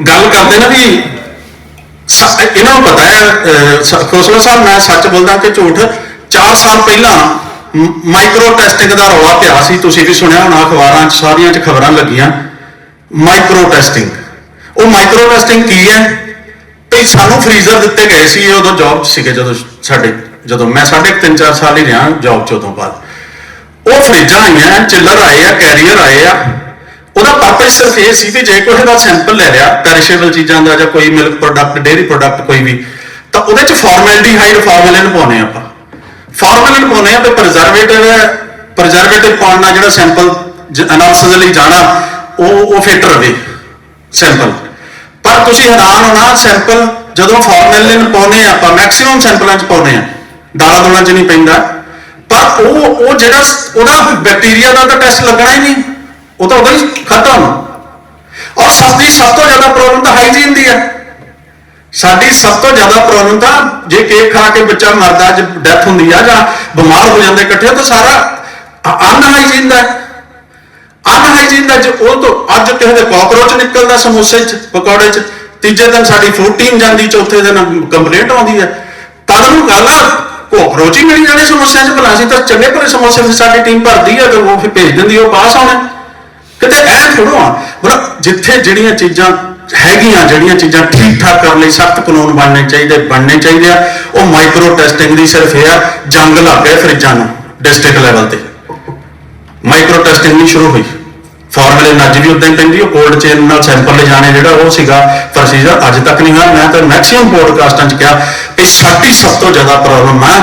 ਗੱਲ ਕਰਦੇ ਨਾ ਵੀ ਇਹਨਾਂ ਨੂੰ ਪਤਾ ਹੈ ਖੋਸਲਾ ਸਾਹਿਬ, ਮੈਂ ਸੱਚ ਬੋਲਦਾ ਕਿ ਝੂਠ 4 ਸਾਲ ਪਹਿਲਾਂ ਮਾਈਕਰੋ ਟੈਸਟਿੰਗ ਦਾ ਰੌਲਾ ਪਿਆ ਸੀ, ਤੁਸੀਂ ਵੀ ਸੁਣਿਆ ਹੋਣਾ, ਅਖਬਾਰਾਂ 'ਚ, ਸਾਰੀਆਂ 'ਚ ਖਬਰਾਂ ਲੱਗੀਆਂ। ਮਾਈਕਰੋ ਟੈਸਟਿੰਗ ਉਹ ਮਾਈਕਰੋ ਟੈਸਟਿੰਗ ਕੀ ਹੈ? ਤੇ ਸਾਨੂੰ ਫ੍ਰੀਜ਼ਰ ਦਿੱਤੇ ਗਏ ਸੀ ਉਦੋਂ ਜੌਬ ਸੀਗੇ, ਜਦੋਂ ਸਾਡੇ, ਜਦੋਂ ਮੈਂ ਸਾਢੇ 3-4 ਸਾਲ ਹੀ ਰਿਹਾ ਜੌਬ 'ਚ ਉਦੋਂ ਬਾਅਦ। ਉਹ ਫ੍ਰਿਜਾਂ ਆਈਆਂ ਚਿੱਲਰ ਆਏ ਆ ਕੈਰੀਅਰ ਆਏ ਆ। ਉਹਦਾ ਪਰਪਸ ਸਿਰਫ ਇਹ ਸੀ ਵੀ ਜੇ ਕੋਈ ਦਾ ਸੈਂਪਲ ਲੈ ਲਿਆ ਪੈਰਿਸ਼ੇਬਲ ਚੀਜ਼ਾਂ ਦਾ ਜਾਂ ਕੋਈ ਮਿਲਕ ਪ੍ਰੋਡਕਟ ਡੇਅਰੀ ਪ੍ਰੋਡਕਟ ਕੋਈ ਵੀ, ਤਾਂ ਉਹਦੇ 'ਚ ਫਾਰਮੈਲਡੀਹਾਈਡ ਫਾਰਮੈਲਿਨ ਪਾਉਨੇ ਆਪਾਂ। ਫਾਰਮੈਲਿਨ ਪਾਉਨੇ ਆ ਤੇ ਪ੍ਰੀਜ਼ਰਵੇਟਿਵ ਪ੍ਰੀਜ਼ਰਵੇਟਿਵ ਪਾਉਣ ਨਾਲ ਜਿਹੜਾ ਸੈਂਪਲ ਐਨਾਲਿਸਿਸ ਲਈ ਜਾਣਾ, ਉਹ ਉਹ ਫਿੱਟ ਰਵੇ ਸੈਂਪਲ ਪਰ ਤੁਸੀਂ ਹੈਰਾਨ ਹੋਣਾ ਸੈਂਪਲ ਜਦੋਂ ਫਾਰਮੈਲਿਨ ਪਾਉਨੇ ਆ ਆਪਾਂ ਮੈਕਸਿਮਮ ਸੈਂਪਲਾਂ 'ਚ ਪਾਉਨੇ ਆ ਦਾਣਾ ਦੋਣਾ 'ਚ ਨਹੀਂ ਪੈਂਦਾ। ਪਰ ਉਹ ਉਹ ਜਿਹੜਾ ਉਹਦਾ ਬੈਕਟੀਰੀਆ ਦਾ ਤਾਂ ਟੈਸਟ ਲੱਗਣਾ ਹੀ ਨਹੀਂ। ਉਹ ਤਾਂ ਉਦੋਂ ਹੀ ਖਤਮ। ਔਰ ਸਾਡੀ ਸਭ ਤੋਂ ਜ਼ਿਆਦਾ ਪ੍ਰੋਬਲਮ ਤਾਂ ਹਾਈਜੀਨ ਦੀ ਹੈ। ਸਾਡੀ ਸਭ ਤੋਂ ਜ਼ਿਆਦਾ ਪ੍ਰੋਬਲਮ ਤਾਂ ਜੇ ਕੇਕ ਖਾ ਕੇ ਬੱਚਾ ਮਰਦਾ ਜੇ ਡੈਥ ਹੁੰਦੀ ਆ ਜਾਂ ਬਿਮਾਰ ਹੋ ਜਾਂਦੇ ਇਕੱਠੇ ਤਾਂ ਸਾਰਾ ਅਨਹਾਈਜੀਨ ਦਾ ਅਨਹਾਈਜੀਨ ਦਾ ਜੇ ਉਹ ਤੋਂ ਅੱਜ ਕਿਸੇ ਦੇ ਕਾਕਰੋਚ ਨਿਕਲਦਾ ਸਮੋਸੇ 'ਚ, ਪਕੌੜੇ 'ਚ, ਤੀਜੇ ਦਿਨ ਸਾਡੀ ਫੂਡ ਟੀਮ ਜਾਂਦੀ, ਚੌਥੇ ਦਿਨ ਕੰਪਲੇਂਟ ਆਉਂਦੀ ਹੈ। ਤਦ ਨੂੰ ਗੱਲ ਆ ਕਾਕਰੋਚ ਹੀ ਮਿਲ ਜਾਣੇ ਸਮੋਸਿਆਂ 'ਚ ਭਲਾ ਸੀ ਤਾਂ ਚੰਗੇ ਭਲੇ ਸਮੋਸੇ ਫਿਰ ਸਾਡੀ ਟੀਮ ਭਰਦੀ ਹੈ ਤੇ ਉਹ ਫਿਰ ਭੇਜ ਦਿੰਦੀ ਉਹ ਪਾਸ ਆਉਣੇ। ਕਿਤੇ ਐ ਥੋੜੋ ਆ ਮਤਲਬ ਜਿੱਥੇ ਜਿਹੜੀਆਂ ਚੀਜ਼ਾਂ ਹੈਗੀਆਂ, ਜਿਹੜੀਆਂ ਚੀਜ਼ਾਂ ਠੀਕ ਠਾਕ ਕਰਨ ਲਈ ਸਖਤ ਕਾਨੂੰਨ ਬਣਨੇ ਚਾਹੀਦੇ ਬਣਨੇ ਚਾਹੀਦੇ ਆ, ਉਹ ਮਾਈਕਰੋ ਟੈਸਟਿੰਗ ਦੀ ਸਿਰਫ ਇਹ ਆ, ਜੰਗ ਲੱਗ ਗਏ ਫਰਿੱਜਾਂ ਨੂੰ ਡਿਸਟ੍ਰਿਕਟ ਲੈਵਲ ਤੇ। ਮਾਈਕਰੋ ਟੈਸਟਿੰਗ ਨਹੀਂ ਸ਼ੁਰੂ ਹੋਈ। ਫਾਰਮੂਲੇ ਨੱਜ ਵੀ ਉਦਾਂ ਹੀ ਪੈਂਦੀ ਉਹ ਕੋਲਡ ਚੇਨ ਨਾਲ ਸੈਂਪਲ ਲੈ ਜਾਣੇ ਜਿਹੜਾ ਉਹ ਸੀਗਾ ਪ੍ਰੋਸੀਜਰ ਅੱਜ ਤੱਕ ਨਹੀਂ ਹੋਇਆ। ਮੈਂ ਤਾਂ ਮੈਕਸਿਮਮ ਪੋਡਕਾਸਟਾਂ 'ਚ ਕਿਹਾ ਇਹ ਸਾਡੀ ਸਭ ਤੋਂ ਜ਼ਿਆਦਾ ਪ੍ਰੋਬਲਮ ਹੈ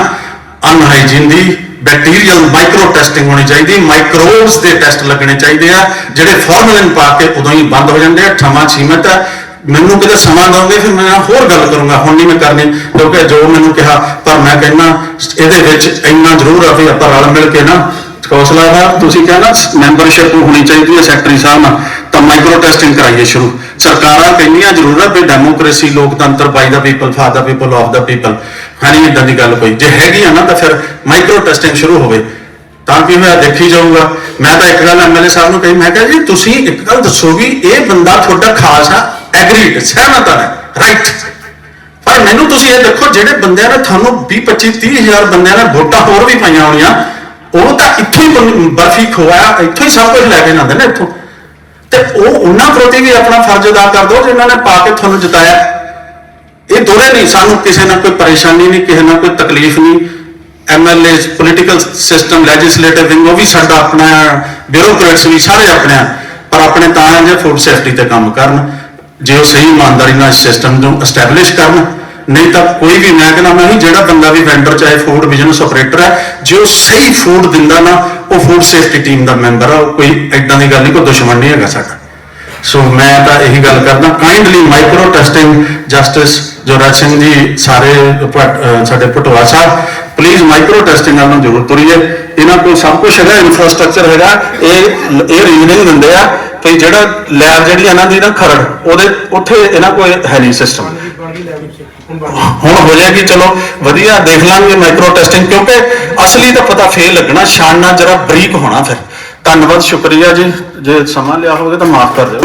ਅਨਹਾਈਜੀਨ ਦੀ ਬੈਕਟੀਰੀਅਲ ਮਾਈਕਰੋ ਟੈਸਟਿੰਗ ਹੋਣੀ ਚਾਹੀਦੀ ਮਾਈਕਰੋਬਸ ਦੇ ਟੈਸਟ ਲੱਗਣੇ ਚਾਹੀਦੇ ਆ, ਜਿਹੜੇ ਫਾਰਮੂਲਿਨ ਪਾ ਕੇ ਉਦੋਂ ਹੀ ਬੰਦ ਹੋ ਜਾਂਦੇ ਆ ਠਮਾ ਸੀਮਤ ਹੈ ਮੈਨੂੰ ਕਿਤੇ ਸਮਾਂ ਦੋਗੇ ਫਿਰ ਮੈਂ ਹੋਰ ਗੱਲ ਕਰੂੰਗਾ, ਹੁਣ ਨਹੀਂ ਮੈਂ ਕਰਨੀ, ਕਿਉਂਕਿ ਜੋ ਮੈਨੂੰ ਕਿਹਾ, ਪਰ ਮੈਂ ਕਹਿੰਦਾ, ਇਹਦੇ ਵਿੱਚ ਇੰਨਾ ਜ਼ਰੂਰ ਆ ਵੀ ਆਪਾਂ ਰਲ ਮਿਲ ਕੇ ਨਾ ਹੌਸਲਾ ਦਾ, ਤੁਸੀਂ ਕਿਹਾ ਨਾ ਮੈਂਬਰਸ਼ਿਪ ਹੋਣੀ ਚਾਹੀਦੀ ਹੈ ਸੈਕਟਰੀ ਸਾਹਿਬ ਨਾਲ, ਤਾਂ ਮਾਈਕਰੋ ਟੈਸਟਿੰਗ ਕਰਾਈਏ ਸ਼ੁਰੂ। ਸਰਕਾਰਾਂ ਕਹਿੰਦੀਆਂ ਜ਼ਰੂਰ ਆ ਵੀ ਡੈਮੋਕ੍ਰੇਸੀ ਲੋਕਤੰਤਰ by the people for the people of the people ਹਾਂਜੀ ਨਹੀਂ ਇਦਾਂ ਦੀ ਗੱਲ ਕੋਈ ਜੇ ਹੈਗੀ ਆ ਨਾ ਤਾਂ ਫਿਰ ਮਾਈਕਰੋ ਟੈਸਟਿੰਗ ਸ਼ੁਰੂ ਹੋਵੇ। ਤਾਂ ਕਿ ਹੋਇਆ ਦੇਖੀ ਜਾਊਗਾ। ਮੈਂ ਤਾਂ ਇੱਕ ਗੱਲ ਐਮਐਲਏ ਸਾਹਿਬ ਨੂੰ ਕਹੀ, ਮੈਂ ਕਿਹਾ ਜੀ, ਤੁਸੀਂ ਇੱਕ ਗੱਲ ਦੱਸੋ ਵੀ ਇਹ ਬੰਦਾ ਤੁਹਾਡਾ ਖਾਸ ਆ ਐਗਰੀਡ ਸਹਿਮਤ ਆ ਰਾਈਟ ਪਰ ਮੈਨੂੰ ਤੁਸੀਂ ਇਹ ਦੇਖੋ, ਜਿਹੜੇ ਬੰਦਿਆਂ ਨੇ ਤੁਹਾਨੂੰ 20 25 30 ਹਜ਼ਾਰ ਬੰਦਿਆਂ ਨੇ ਵੋਟਾਂ ਹੋਰ ਵੀ ਪਾਈਆਂ ਹੋਣੀਆਂ ਉਹ ਤਾਂ ਇੱਥੋਂ ਹੀ ਬਰਫੀ ਖਵਾਇਆ, ਇੱਥੋਂ ਹੀ ਸਭ ਕੁਝ ਲੈ ਕੇ ਜਾਂਦੇ ਨੇ ਇੱਥੋਂ। ਤੇ ਉਹ ਉਹਨਾਂ ਪ੍ਰਤੀ ਵੀ ਆਪਣਾ ਫਰਜ਼ ਅਦਾ ਕਰ ਦਿਓ ਜਿਨ੍ਹਾਂ ਨੇ ਪਾ ਕੇ ਤੁਹਾਨੂੰ ਜਿਤਾਇਆ। ਇਹ ਦੋਰੇ ਨਹੀਂ, ਸਾਨੂੰ ਕਿਸੇ ਨਾਲ ਕੋਈ ਪਰੇਸ਼ਾਨੀ ਨਹੀਂ, ਕਿਸੇ ਨਾਲ ਕੋਈ ਤਕਲੀਫ ਨਹੀਂ MLA political system legislative wing ਉਹ ਵੀ ਸਾਡਾ ਆਪਣਾ ਬਿਊਰੋਕਰੇਟਸ ਵੀ ਸਾਰੇ ਆਪਣੇ ਆ। ਪਰ ਆਪਣੇ ਤਾਂ ਹੈ ਜੇ ਫੂਡ ਸੇਫਟੀ ਤੇ ਕੰਮ ਕਰਨ, ਜੇ ਉਹ ਸਹੀ ਇਮਾਨਦਾਰੀ ਨਾਲ ਸਿਸਟਮ ਨੂੰ ਐਸਟੈਬਲਿਸ਼ ਕਰਨ ਨਹੀਂ ਤਾਂ ਕੋਈ ਵੀ ਮੈਂ ਕਹਿੰਦਾ, ਮੈਂ ਹੀ ਜਿਹੜਾ ਬੰਦਾ ਵੀ ਵੈਂਡਰ ਚਾਹੇ ਫੂਡ ਬਿਜ਼ਨਸ ਆਪਰੇਟਰ ਹੈ, ਜੇ ਉਹ ਸਹੀ ਫੂਡ ਦਿੰਦਾ ਨਾ, ਉਹ ਫੂਡ ਸੇਫਟੀ ਟੀਮ ਦਾ ਮੈਂਬਰ ਆ, ਉਹ ਕੋਈ ਐਦਾਂ ਦੀ ਗੱਲ ਨਹੀਂ, ਕੋਈ ਦੁਸ਼ਮਣ ਨਹੀਂ ਹੈਗਾ ਸਾਡਾ ਸੋ ਮੈਂ ਤਾਂ ਇਹੀ ਗੱਲ ਕਰਦਾ kindly micro testing justice Joraj Singh ji, ਸਾਰੇ ਸਾਡੇ ਪਟਵਾ ਸਾਹਿਬ ਪਲੀਜ਼ ਮਾਈਕਰੋ ਟੈਸਟਿੰਗ ਨਾਲ ਨੂੰ ਜ਼ਰੂਰ ਤੁਰੀਏ। ਇਹਨਾਂ ਕੋਲ ਸਭ ਕੁਝ ਹੈਗਾ ਇਨਫਰਾਸਟ੍ਰਕਚਰ ਹੈਗਾ, ਇਹ ਇਹ ਰੀਜ਼ਨਿੰਗ ਦਿੰਦੇ ਆ ਕਿ ਜਿਹੜਾ ਲੈਬ ਜਿਹੜੀ ਇਹਨਾਂ ਦੀ ਨਾ ਖਰੜ, ਉਹਦੇ, ਉੱਥੇ ਇਹਨਾਂ ਕੋਲ ਹੈ ਨਹੀਂ ਸਿਸਟਮ ਹੁਣ ਹੋ ਜਾਏਗੀ, ਚਲੋ, ਵਧੀਆ, ਦੇਖ ਲਾਂਗੇ ਮਾਈਕਰੋ ਟੈਸਟਿੰਗ ਕਿਉਂਕਿ ਅਸਲੀ ਤਾਂ ਪਤਾ ਫੇਰ ਲੱਗਣਾ ਛਾਨਣਾ ਜਰਾ ਬਰੀਕ ਹੋਣਾ ਫਿਰ। ਧੰਨਵਾਦ ਸ਼ੁਕਰੀਆ ਜੀ। ਜੇ ਸਮਾਂ ਲਿਆ ਹੋਵੇ ਤਾਂ ਮਾਫ ਕਰ ਦਿਓ।